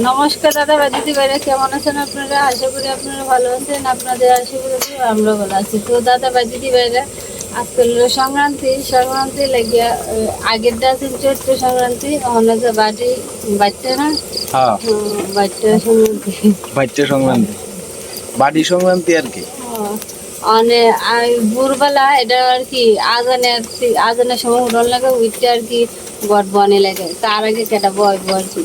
নমস্কার দাদা বা দিদি ভাইরা কেমন আছেন আপনারা? আশা করি আপনারা ভালো আছেন আপনাদের আশীর্বাদ আমরা ভালো আছি। তো দাদা বা দিদি ভাইরা আজকাল হলো সংক্রান্তি। সংক্রান্তি লাগিয়া আহ, আগের দিন চৈত্র সংক্রান্তি অনেক বাড়ি বাড়তে না? হ্যাঁ। বাড়তে সংক্রান্তি। বাচ্চা সংক্রান্তি। বাড়ি সংক্রান্তি আর কি। অনেক ভোরবেলা এটা আর কি আজানের আজানের সময় উঠন লাগে উঠতে আর কি গট বনে লাগে। তার আগে কেটা বয় বয় আর কি।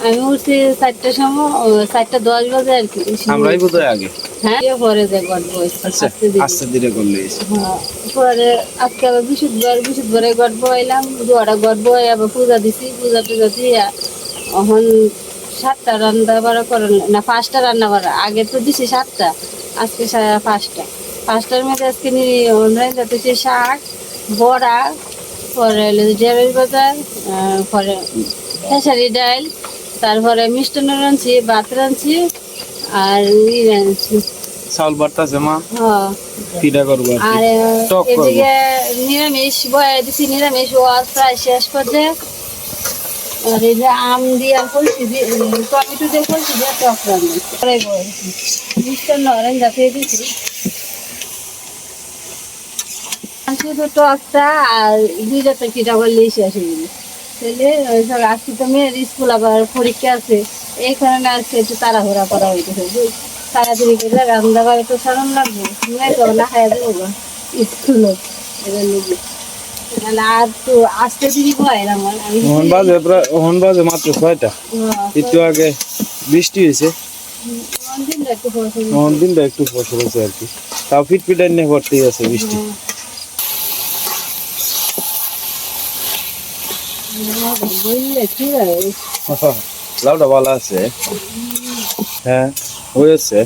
আমি উঠছি চারটার সময় চারটা দশ বাজে আর কি আমরাই বোধহয় আগে। হ্যাঁ পরে যে বয় আচ্ছা আস্তে ধীরে। করলে হ্যাঁ, পরে আজকে আবার বিশুদ্ধবার বিশুদ্ধবারে গট বইলাম দুয়ারা গট বই আবার পূজা দিছি পূজা টুজা দিয়া এখন সাতটা রান্না বাড়া করেন না পাঁচটা রান্না বাড়া আগে তো দিছি সাতটা আজকে পাঁচটা। পাঁচটার মধ্যে আজকে নিয়ে শাক বড়া পরে হলো ঢেঁড়স বাজার পরে খেসারি ডাল তারপরে মিষ্টান্ন রাঁধছি ভাত রাঁধছি আর ই রাঁধছি। চাউল বাড়তাছে মা? হ্যাঁ। পিঠা করব আর টক করব। এদিকে নিরামিষ বয়ে দিছি নিরামিষ ও প্রায় শেষ পর্যায়ে। আর এই যে আম দিয়ে আর কলসি দিয়ে টমেটো দিয়ে কলসি দিয়ে টক রান্না। মিষ্টান্ন অরেঞ্জ জাপিয়ে দিছি। আর শুধু টকটা আর দুইটা প্যাকেট আবার লেসে আসে আজকে তো মেয়ের স্কুল আবার পরীক্ষা আছে। এই কারণে আজকে একটু তাড়াহুড়া করা হইতেছে। তাড়াতাড়ি করে রান্না করে তো সারণ লাগবো। মেয়ে তো না খাইয়া দেবো স্কুল এবার নিবি। তাহলে আর তো আসতে দিবি ভয় না আমার আমি ওহন বাজে প্রায় ওহন বাজে মাত্র ছয়টা। হ্যাঁ, একটু আগে বৃষ্টি হয়েছে। একটু। দিনটা ফসল হয়েছে আর কি। তাও ফিট ফিটাই নিয়ে ভর্তি আছে বৃষ্টি হ্যাঁ। বললে কি হয় লাউটা ভালো আছে। হ্যাঁ হয়েছে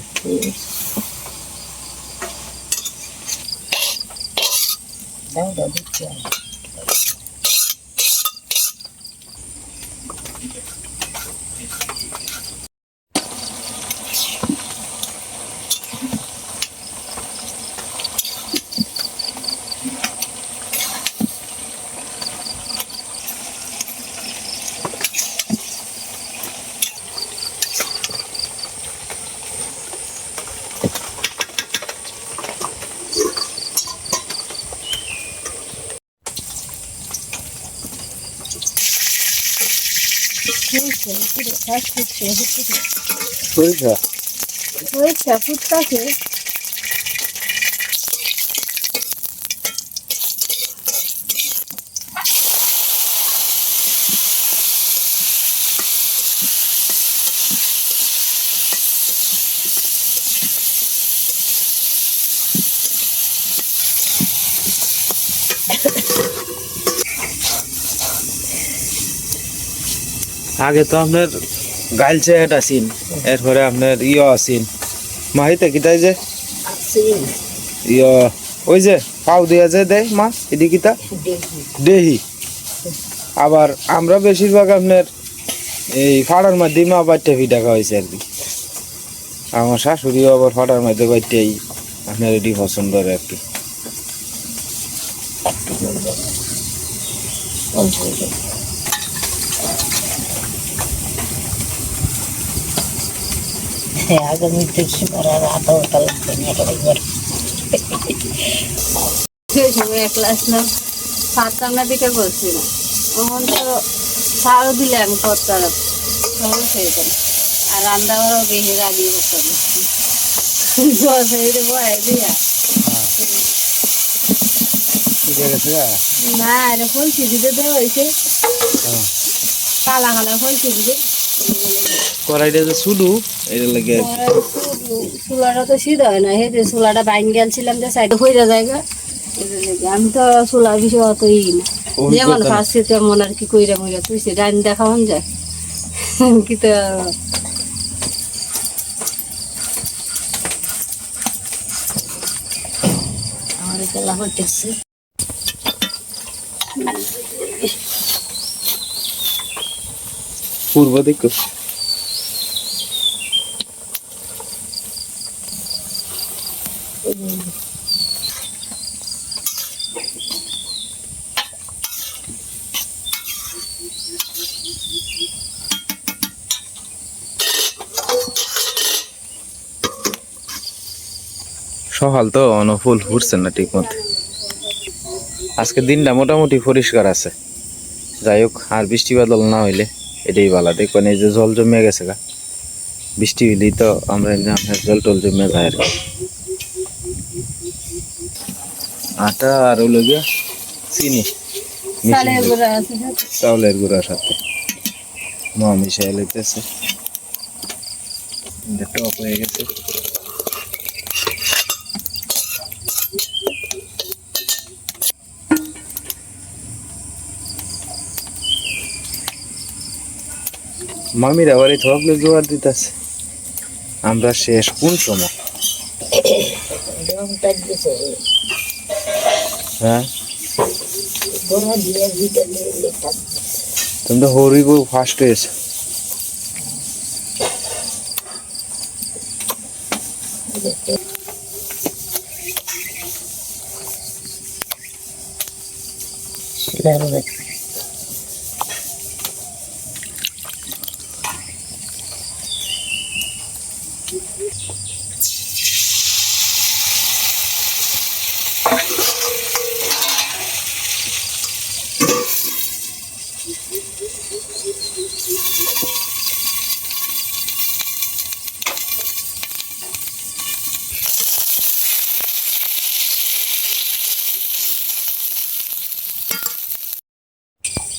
সরিষা হয়েছে ফুটকাছে আগে তো আপনার গাইল চেহাট আসিন এরপরে আপনার ইয় আসিন মাহিতে কিতাই যে? ইয় ওই যে পাও দিয়া যে দেয় মা এদি কিতা? দেহি। আবার আমরা বেশিরভাগ আপনার এই ফাড়ার মধ্যে মা বাচ্চা পিঠা খাওয়াইছে আর কি। আমার শাশুড়িও আবার ফাড়ার মধ্যে বাচ্চাই আপনার এটি পছন্দ করে আর কি। আগামী দেখছি করার আধা ঘণ্টা লাগবে না একবার সেই সময় এক ক্লাস না আমরা দিকে করছি না। তখন তো সারও দিলে আমি করতাম হয়ে আর রান্না বাড়াও বেশি রাগিয়ে করতাম দশ মিনিট বয়ে দিয়া। না দিতে তো হয়েছে। কালা কালা ফলছি দিতে কড়াইটা যে শুধু এটা লাগে চুলাটা তো সিধা হয় না হে যে চুলাটা বাইন গেলছিলাম যে সাইডে হয়ে জায়গা আমি তো চুলার বিষয়ে অত ই না যেমন। ফার্স্টে তেমন আর কি কইরা মইরা তুইছে ডাইন দেখাওন যায়। কি তো আমার গলা হইতেছে। পূর্ব দিক সকাল তো অন ফুল ফুটছে না ঠিক মতো আজকে দিনটা মোটামুটি পরিষ্কার আছে। যাই হোক আর বৃষ্টি বাদল না হইলে এটাই ভালো। দেখবেন এই যে জল জমে গেছে গা। বৃষ্টি হইলেই তো আমরা আপনার জল টল জমে যায় আর আটা আর হলো গিয়া চিনি। চাউলের গুঁড়ার সাথে। মা মিশাই লইতেছে। টক হয়ে গেছে। মামির আবার এই থকলে জোয়ার দিতেছে। আমরা শেষ কোন সময়? হ্যাঁ? বড় দিয়ে ভিতরে লেখা তুমি তো হরিব ফার্স্ট হয়েছে। লাগবে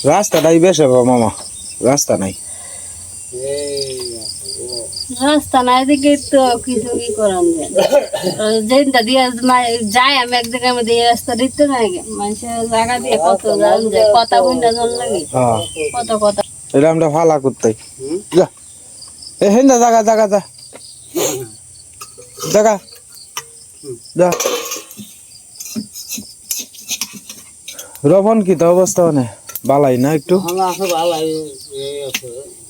রাস্তাটাই বেশ মামা। রাস্তা নাই। রাস্তা না এদিকে তো কিছু কি করান যায়। যেটা দিয়ে মা- যাই আমি এক জায়গায় মধ্যে এই রাস্তা দিতে না মানুষের জায়গা দিয়ে কত জান যায় কথা জল লাগে। হ্যাঁ। কত কথা। এটা আমরা ফালা করতে। যা। এ হেন না জাগা জাগা যা। জাগা। যা। রবন কি তো অবস্থা মানে? বালাই না একটু?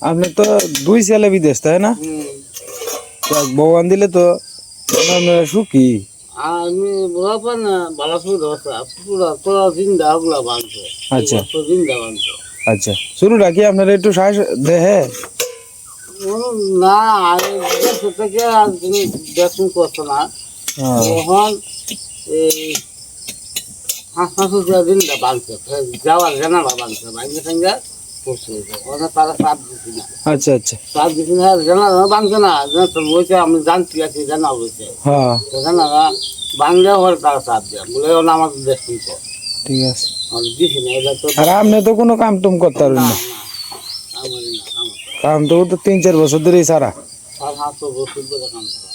আপনি তো দুই ছেলে বিদেশ তাই না? ভগবান দিলে তো আপনারা সুখী। আমি বরাবর না বালাপুর পুরা পুরা জিন্দা ওগুলা বাঁধছে। আচ্ছা। জিন্দা আচ্ছা। আপনারা একটু দেহে? না আমি দেড়শো থেকে আর তুমি দেখুন করছ না। হ্যাঁ, তখন এই যাওয়ার জানালা বাঁধছে বাইরে সঙ্গে আচ্ছা আচ্ছা। না জানাতো আছি। জানা জানালা বাংলা তারা দেয় বলে দেখুন তো ঠিক আছে আর আপনি কোনো কাম টুম করতে পারবেন না। কাম তো তো তিন চার বছর ধরেই সারা। সাত বছর ধরে কাম করা।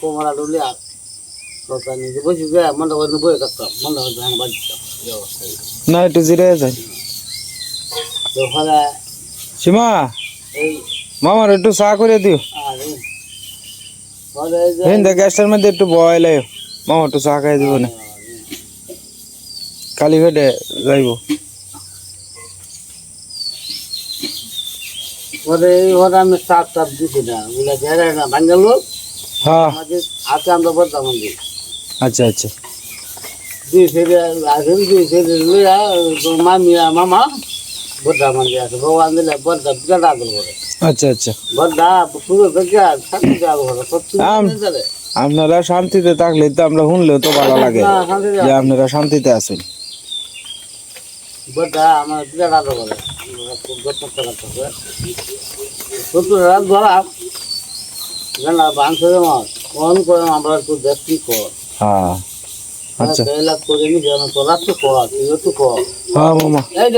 কোমরা ডুলে আর না একটু জিরে যাই সীমা এই মামার একটু চা করে দিও। হিন্দা গ্যাসটার মধ্যে একটু বয় লাই মামা একটু চা খাই দিব না। কালী ঘাটে যাইব। আমি চাপ টাপ দিছি না। ভাঙ্গাল হ্যাঁ। আমরা বলতাম মন্দির আচ্ছা আচ্ছা। দুই ছেলে আছেন দুই ছেলে লইয়া মামিয়া মামা বদ্দা মন্দির আছে ভগবান দিলে বদ্দা করে। আচ্ছা আচ্ছা। বদ্দা শান্তি করে আপনারা শান্তিতে থাকলে তো আমরা শুনলেও তো ভালো লাগে যে আপনারা শান্তিতে আছেন। বদ্দা আমার আদর করে। ফোন করে আমরা একটু দেখি কর। হ্যাঁ। আচ্ছা। হ্যাঁ মামা। হয়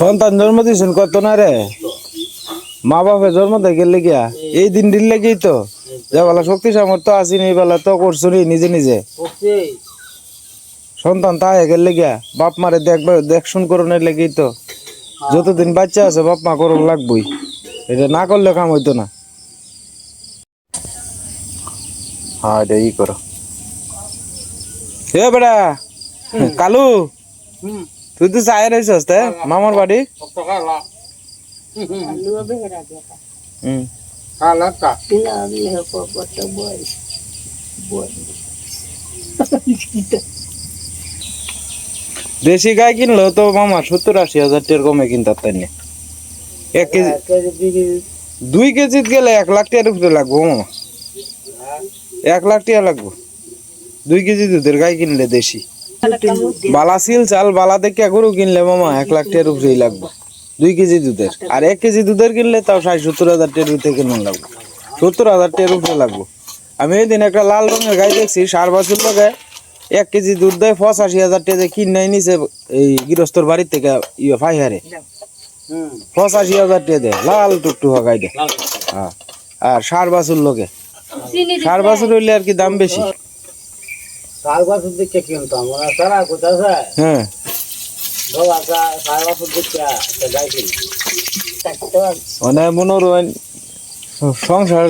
সন্তান জন্ম দিয়েছেন কত না রে? মা বাপে জন্ম দেখে লেগিয়া এই দিন দিন লেগেই তো। যে বেলা শক্তি সামর্থ্য আসেনি বেলা তো করছ নিজে নিজে। সন্তান তা হয়ে গেলে গিয়া বাপ মারে দেখবে দেখশুন করণের লেগেই তো। যতদিন বাচ্চা আছে বাপ মা করুন লাগবই। এটা না করলে কাম হইতো না। হ্যাঁ এটা ই করো। এ বেটা কালু হুম। তুই তো চায় রয়েছিস মামার বাড়ি? হুম। তা বিয়ে কত বই বই দেশি গাই কিনলো তো মামা সত্তর আশি হাজার টাকার কমে কিনতে তাই না এক কেজি কেজি দুই কেজিত গেলে এক লাখ টাকার উপরে লাগবো মামা। এক লাখ টাকা লাগবো। দুই কেজি দুধের গাই কিনলে দেশি। বালা সিল চাল বালা দেখে গরু কিনলে মামা এক লাখ টাকার উপরেই লাগবে। দুই কেজি দুধের। আর এক কেজি দুধের কিনলে তাও ষাট সত্তর হাজার টাকার ভিতরে কিনে লাগবে। সত্তর হাজার টাকার উপরে লাগবে। আমি ওই দিন একটা লাল রঙের গাই দেখছি, সার বছর লোকে এক কেজি দুধ দেয় পঁচাশি হাজার টাকা কিনে নিছে এই গৃহস্থর বাড়ির থেকে ইয়ে ফাইহারে। পঁচাশি হাজার টাকা দেয়, লাল টুকটুকা গাই দেয়। হ্যাঁ। আর সার বাছুর লোকে সার বাছুর হইলে আর কি দাম বেশি। চার বছর দিকে কিনতাম মানে তারা কোথাছে হ্যাঁ। বাবা চার বছর দিকে একটা কিনি। মানে মনোরঞ্জন সংসার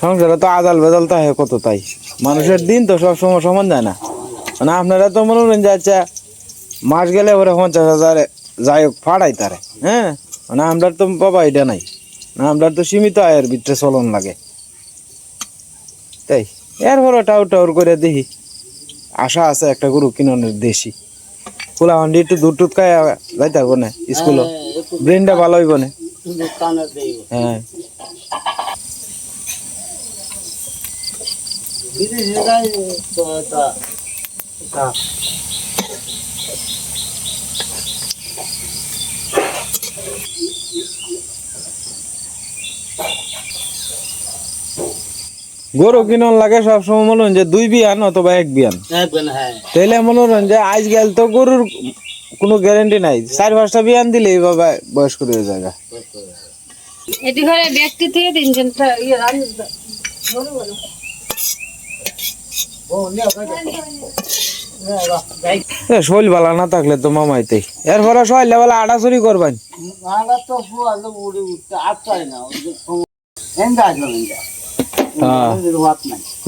সংসারে তো আদাল বেদাল তাহে কত তাই। মানুষের দিন তো সব সময় সমান যায় না। মানে আপনারা তো মনোরঞ্জন যাচ্ছে মাস গেলে ওরা পঞ্চাশ হাজার যাই হোক ফাড়াই তারে হ্যাঁ? মানে আমরা তো বাবা এটা নাই। না আমরা তো সীমিত আয়ের ভিতরে চলন লাগে। তাই এরপরে টাউর টাউর করে দেখি। আশা আছে একটা গরু কিনানোর দেশি। খোলা হান্ডি একটু দুধ টুধ খাই যাইতে পারব না স্কুলও। ব্রেনটা ভালো হইব না। হ্যাঁ। বিদেশি গাই তো তা তা গরু কিনন লাগে সবসময় মনে হয় যে দুই বিয়ান অথবা এক বিয়ান। হ্যাঁ। তাইলে মনে হয় যে আজকাল তো গরুর কোনো গ্যারেন্টি নাই। চার পাঁচটা বিয়ান দিলে বাবা বয়স করে জায়গা এটি ঘরে ব্যক্তি থেকে তিনজন ইয়ে শৈল বালা না থাকলে তো মামাইতেই এরপরে শৈলে বেলা আটা চুরি করবেন। নালা তো উড়ে উঠতে না হ্যাঁ।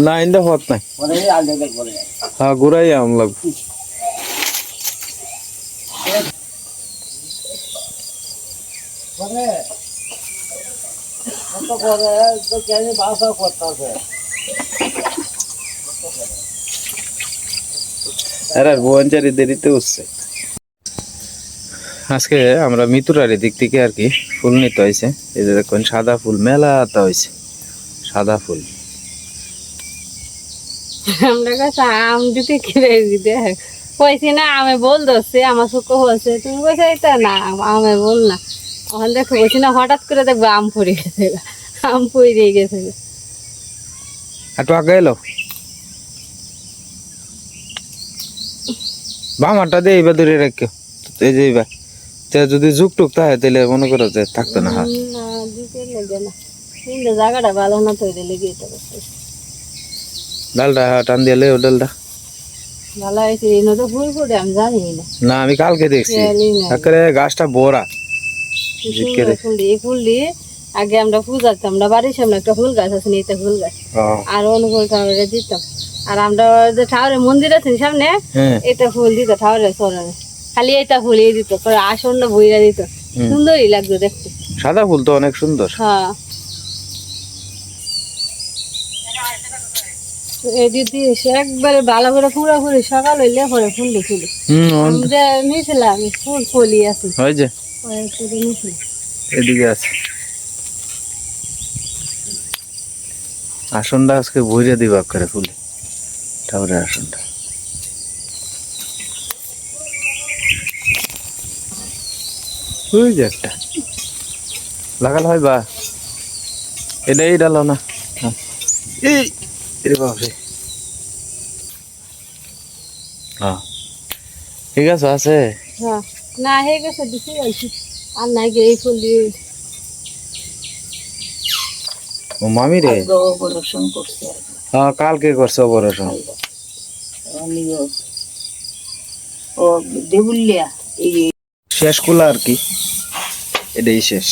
না ইন্দা হত নাই। হ্যাঁ ঘুরাই আম আর উঠছে। আজকে আমরা মিতুরারি দিক থেকে আর কি ফুল নিতে হয়েছে। এই দেখুন, সাদা ফুল, মেলাতে হয়েছে। সাদা ফুল। আমরা কাছে আম দিতে কিনে দিতে কইছি না আমি বল দোষে আমার সুখ হচ্ছে তুমি কইছে এটা না আমি বল না। ওখান দেখো বলছি না হঠাৎ করে দেখব আম পড়ে গেছে। আম পড়ে গেছে। একটু আগে এলো। বামারটা দিয়ে এইবার ধরে রাখো। এই যে এইবার। যদি যুগ টুক থাকে তাহলে মনে করো যে থাকতো না। কিন্তু জায়গাটা ভালো না তৈরি লেগে এটা ডালটা টান দিয়ে লেও ডালটা ভালো হয়েছে এই নতো ফুল ফুটে আমি জানি না না আমি কালকে দেখছি একেবারে গাছটা বড়া কি জিজ্ঞেস সুন্দর ফুল দিয়ে ফুল দিয়ে আগে আমরা পূজাতাম আমরা বাড়ির সামনে একটা ফুল গাছ আছে নিতে ফুল গাছ আর দিতাম আর আমরা যে মন্দির আছে সামনে এটা ফুল দিত চরণে খালি এটা ফুলিয়ে দিত পরে আসনটা বইরা দিত সুন্দরই লাগতো দেখতে সাদা ফুল তো অনেক সুন্দর হ্যাঁ এদিকে এসে একবারে ভালো করে পুরো পুরি সকাল হইলে পরে ফুল আমরা নিয়েছিলাম ফুল ফলি আছে। যে। এদিকে আছে। আসনটা আজকে ভইরে দিবা করে ফুলে। ঠাকুরের আসনটা। ওই যে একটা। লাগাল হয় বা? এটা এই ডালো না। এই বাপরে। হ্যাঁ। ঠিক আছে আছে। হ্যাঁ। না হয়ে গেছে দিছি যাইছি আর নাই গিয়ে এই ফুল দিয়ে। ও মামি রে? অপারেশন করছে। হ্যাঁ কালকে করছে অপারেশন ও দেবুলিয়া এই শেষ কুলা আর কি। এটাই শেষ।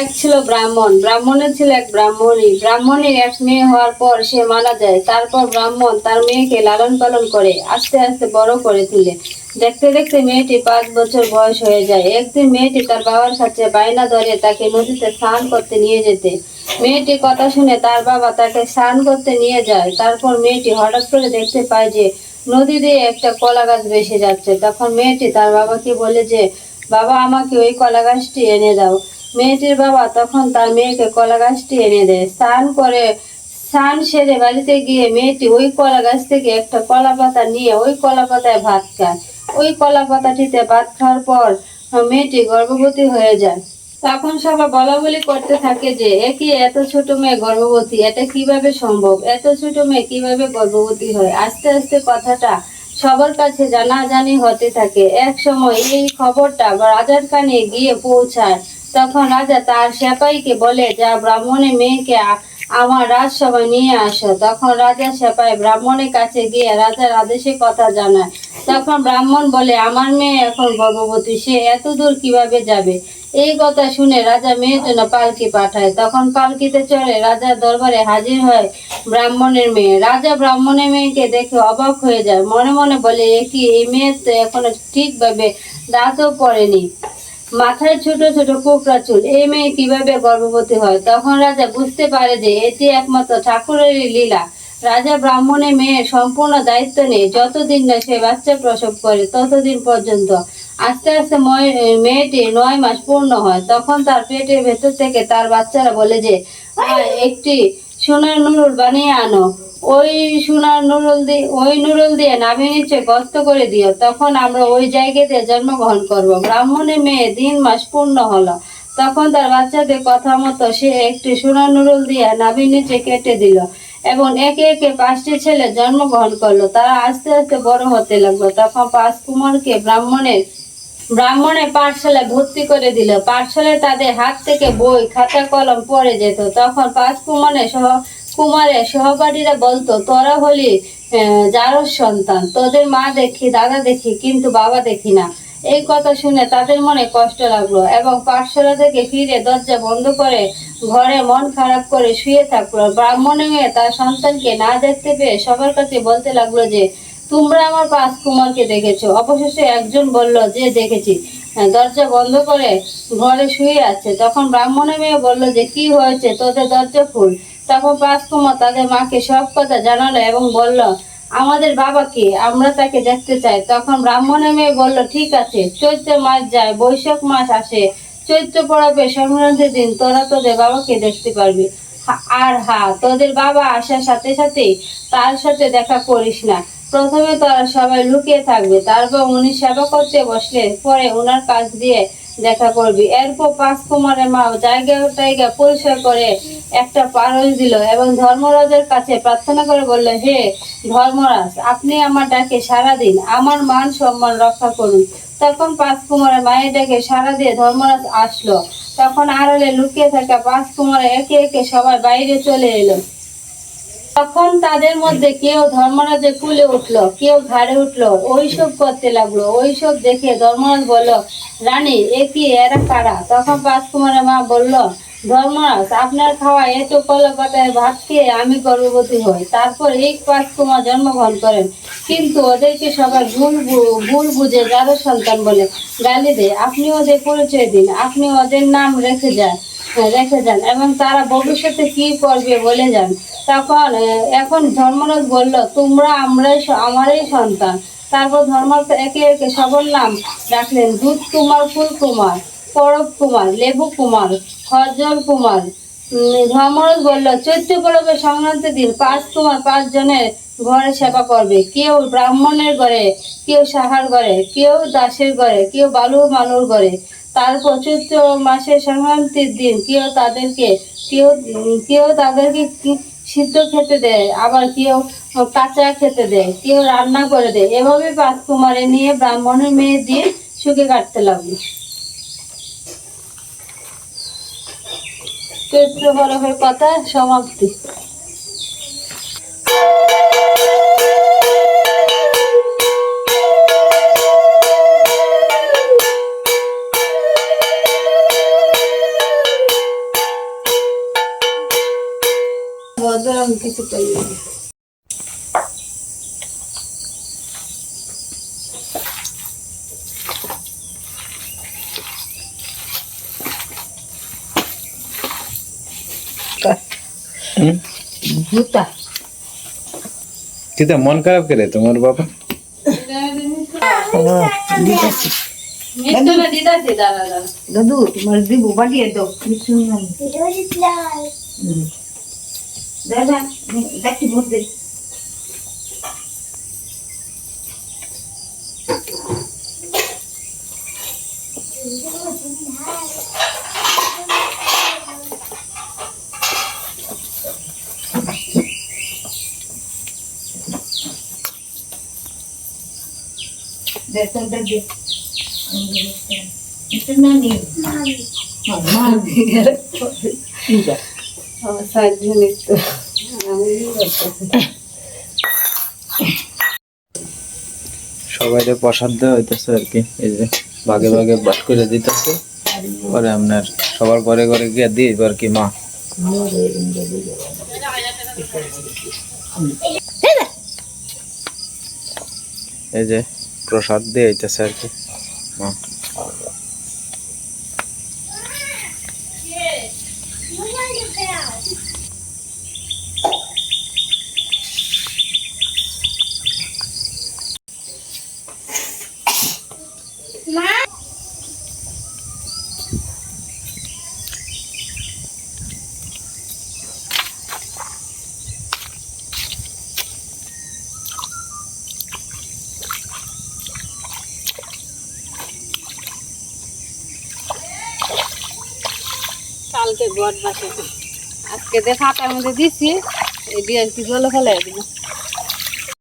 এক ছিল ব্রাহ্মণ ব্রাহ্মণের ছিল এক ব্রাহ্মণী। ব্রাহ্মণীর এক মেয়ে হওয়ার পর সে মারা যায়। তারপর ব্রাহ্মণ তার মেয়েকে লালন পালন করে, আস্তে আস্তে বড় করে তুলে। দেখতে দেখতে মেয়েটি পাঁচ বছর বয়স হয়ে যায়। একদিন মেয়েটি তার বাবার কাছে বায়না ধরে তাকে নদীতে স্নান করতে নিয়ে যেতে। মেয়েটি কথা শুনে তার বাবা তাকে স্নান করতে নিয়ে যায়। তারপর মেয়েটি হঠাৎ করে দেখতে পায় যে নদী দিয়ে একটা কলা গাছ ভেসে যাচ্ছে। তখন মেয়েটি তার বাবাকে বলে যে, বাবা, আমাকে ওই কলা গাছটি এনে দাও। মেয়েটির বাবা তখন তার মেয়েকে কলা গাছটি এনে দেয়। স্নান করে, স্নান সেরে বাড়িতে গিয়ে মেয়েটি ওই কলা গাছ থেকে একটা কলা পাতা নিয়ে ওই কলা পাতায় ভাত খায়। ওই কলা পাতাটিতে ভাত খাওয়ার পর মেয়েটি গর্ভবতী হয়ে যায়। তখন সবাই বলা বলি করতে থাকে যে একই এত ছোট মেয়ে গর্ভবতী? এটা কীভাবে সম্ভব? এত ছোট মেয়ে কীভাবে গর্ভবতী হয়? আস্তে আস্তে কথাটা সবার কাছে জানাজানি হতে থাকে। এক সময় এই খবরটা রাজার কানে গিয়ে পৌঁছায়। তখন রাজা তার সেপাইকে বলে, যা ব্রাহ্মণের মেয়েকে আমার রাজসভায় নিয়ে আসো। তখন রাজা সেপাই ব্রাহ্মণের কাছে গিয়ে রাজার আদেশে কথা জানায়। তখন ব্রাহ্মণ বলে, আমার মেয়ে এখন গর্ভবতী, সে এত দূর কীভাবে যাবে? এই কথা শুনে রাজা মেয়ের জন্য পালকি পাঠায়। তখন পালকিতে চড়ে রাজার দরবারে হাজির হয় ব্রাহ্মণের মেয়ে। রাজা ব্রাহ্মণের মেয়েকে দেখে অবাক হয়ে যায়। মনে মনে বলে, এ কি, এই মেয়ের তো এখনও ঠিকভাবে দাঁতও পড়েনি। মাথায় ছোট ছোট কোকড়া চুল। এই মেয়ে কীভাবে গর্ভবতী হয়? তখন রাজা বুঝতে পারে যে এটি একমাত্র ঠাকুরেরই লীলা। রাজা ব্রাহ্মণের মেয়ের সম্পূর্ণ দায়িত্ব নিয়ে যতদিন না সে বাচ্চা প্রসব করে ততদিন পর্যন্ত। আস্তে আস্তে ময়- মেয়েটি নয় মাস পূর্ণ হয়। তখন তার পেটের ভেতর থেকে তার বাচ্চারা বলে যে "আয়, একটি সোনার নুরুল বানিয়ে আনো। ওই সোনার নুরুল দিয়ে ওই নুরুল দিয়ে নাভি নিচে গর্ত করে দিও, তখন আমরা ওই জায়গাতে জন্মগ্রহণ করব। ব্রাহ্মণের মেয়ে দিন মাস পূর্ণ হলো। তখন তার বাচ্চাদের কথা মতো সে একটি সোনার নুরুল দিয়ে নাভি নিচে কেটে দিল এবং একে একে পাঁচটি ছেলে জন্মগ্রহণ করল। তারা আস্তে আস্তে বড় হতে লাগল। তখন পাঁচ কুমারকে ব্রাহ্মণের ব্রাহ্মণের পাঠশালায় ভর্তি করে দিল। পাঠশালায় তাদের হাত থেকে বই, খাতা, কলম পড়ে যেত। তখন পাঁচ কুমারের সহ কুমারের সহপাঠীরা বলতো তোরা হলি আহ, সন্তান। তোদের মা দেখি দাদা দেখি কিন্তু বাবা দেখি না। এই কথা শুনে তাদের মনে কষ্ট লাগল এবং পাঠশালা থেকে ফিরে দরজা বন্ধ করে ঘরে মন খারাপ করে শুয়ে থাকল। ব্রাহ্মণের মেয়ে তার সন্তানকে না দেখতে পেয়ে সবার কাছে বলতে লাগল যে তোমরা আমার পাঁচ কুমারকে দেখেছ। অবশেষে একজন বলল যে দেখেছি। দরজা বন্ধ করে ঘরে শুয়ে আছে। তখন ব্রাহ্মণের মেয়ে বলল যে কি হয়েছে? তোদের দরজা খুল। তখন পাঁচ কুমার তাদের মাকে সব কথা জানালো এবং বলল, আমাদের বাবাকে আমরা তাকে দেখতে চাই। তখন ব্রাহ্মণের মেয়ে বলল, ঠিক আছে, চৈত্র মাস যায়, বৈশাখ মাস আসে। চৈত্র পড়াবে সংক্রান্তির দিন, তোরা তোদের বাবাকে দেখতে পারবি। আর হ্যাঁ তোদের বাবা আসার সাথে সাথে তার সাথে দেখা করিস না। প্রথমে তোরা সবাই লুকিয়ে থাকবে, তারপর উনি সেবা করতে বসলে পরে ওনার কাজ দিয়ে দেখা করবি। এরপর পাঁচ কুমারের মা জায়গা জায়গা পরিষ্কার করে একটা পারস দিল এবং ধর্মরাজের কাছে প্রার্থনা করে বলল, হে ধর্মরাজ, আপনি আমার ডাকে সারা দিন, আমার মান সম্মান রক্ষা করুন। তখন পাঁচ কুমারের মায়ের ডাকে সারা দিয়ে ধর্মরাজ আসলো। তখন আড়ালে লুকিয়ে থাকা পাঁচ কুমার একে একে সবাই বাইরে চলে এলো। তখন তাদের মধ্যে কেউ ধর্মরাজের কুলে উঠল, কেউ ঘাড়ে উঠল, ওইসব করতে লাগল। ওইসব দেখে ধর্মরাজ বলল, রানী, এ কি, এরা কারা? তখন পাঁচ কুমারের মা বলল আপনার খাওয়া এত কলা পাতায় ভাত খেয়ে আমি গর্ভবতী হই, তারপর এই পাঁচ জন্মগ্রহণ করেন। কিন্তু ওদেরকে সবাই ভুল ভুল বুঝে যাদের সন্তান বলে গালি দেয়। আপনি ওদের পরিচয় দিন, আপনি ওদের নাম রেখে যান রেখে যান এবং তারা ভবিষ্যতে কি করবে বলে যান। তখন এখন ধর্মরাজ বলল, তোমরা আমরাই আমারই সন্তান। তারপর ধর্মরাজ একে একে সবার নাম রাখলেন, দুধ কুমার, ফুল কুমার। পরব কুমার, লেবু কুমার, খজল কুমার ধর্মরাজ বলল, চৈত্র পরবের সংক্রান্তির দিন, পাঁচ কুমার পাঁচ জনের ঘরে সেবা করবে। কেউ ব্রাহ্মণের ঘরে, কেউ সাহার ঘরে, কেউ দাসের ঘরে, কেউ বালু মানুর ঘরে। তারপর চৈত্র মাসের সংক্রান্তির দিন, কেউ তাদেরকে, কেউ কেউ তাদেরকে সিদ্ধ খেতে দেয়, আবার কেউ কাঁচা খেতে দেয়, কেউ রান্না করে দেয়। এভাবে পাঁচ কুমারে নিয়ে ব্রাহ্মণের মেয়ে দিয়ে সুখে কাটতে লাগল। চৈত্র বরফের পাতা সমাপ্তি। বদরম কিছু করি জুতা কিতা মন খারাপ করে তোমার বাবা? হ্যাঁ, দিতেছি। দাদু তোমার দিব বাড়িয়ে দাও কিছু দাদা দেখি মধ্যে দিয়ে নিত সবাই প্রসাদ দেওয়া হইতেছে আর কি এই যে ভাগে ভাগে বাস করে দিতেছে। পরে আপনার সবার ঘরে ঘরে গিয়ে দিয়ে দিবো আর কি মা। এই যে প্রসাদ দিয়ে আইতেছে আর কি। আজকে দিয়ে ফাটার মধ্যে দিছি এই দিয়ে জলে ফেলে দিব।